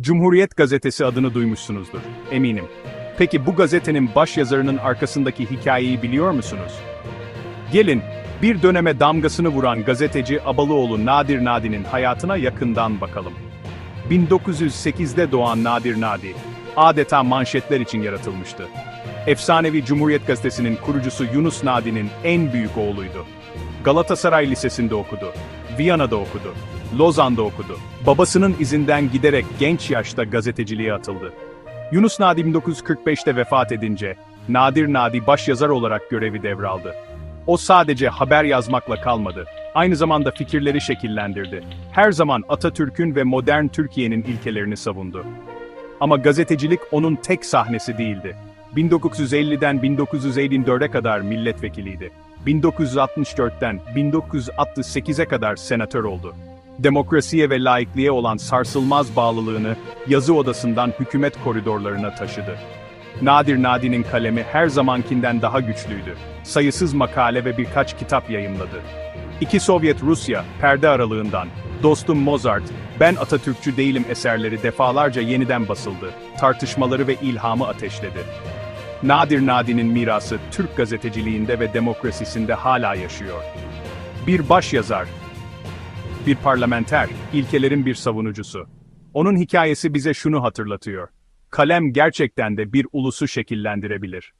Cumhuriyet Gazetesi adını duymuşsunuzdur, eminim. Peki bu gazetenin başyazarının arkasındaki hikayeyi biliyor musunuz? Gelin, bir döneme damgasını vuran gazeteci Abalıoğlu Nadir Nadi'nin hayatına yakından bakalım. 1908'de doğan Nadir Nadi, adeta manşetler için yaratılmıştı. Efsanevi Cumhuriyet Gazetesi'nin kurucusu Yunus Nadi'nin en büyük oğluydu. Galatasaray Lisesi'nde okudu, Viyana'da okudu, Lozan'da okudu. Babasının izinden giderek genç yaşta gazeteciliğe atıldı. Yunus Nadi 1945'te vefat edince, Nadir Nadi başyazar olarak görevi devraldı. O sadece haber yazmakla kalmadı, aynı zamanda fikirleri şekillendirdi. Her zaman Atatürk'ün ve modern Türkiye'nin ilkelerini savundu. Ama gazetecilik onun tek sahnesi değildi. 1950'den 1954'e kadar milletvekiliydi. 1964'ten 1968'e kadar senatör oldu. Demokrasiye ve laikliğe olan sarsılmaz bağlılığını yazı odasından hükümet koridorlarına taşıdı. Nadir Nadi'nin kalemi her zamankinden daha güçlüydü. Sayısız makale ve birkaç kitap yayımladı. İki Sovyet Rusya, perde aralığından, Dostum Mozart, Ben Atatürkçü Değilim eserleri defalarca yeniden basıldı, tartışmaları ve ilhamı ateşledi. Nadir Nadi'nin mirası Türk gazeteciliğinde ve demokrasisinde hala yaşıyor. Bir başyazar, bir parlamenter, ilkelerin bir savunucusu. Onun hikayesi bize şunu hatırlatıyor. Kalem gerçekten de bir ulusu şekillendirebilir.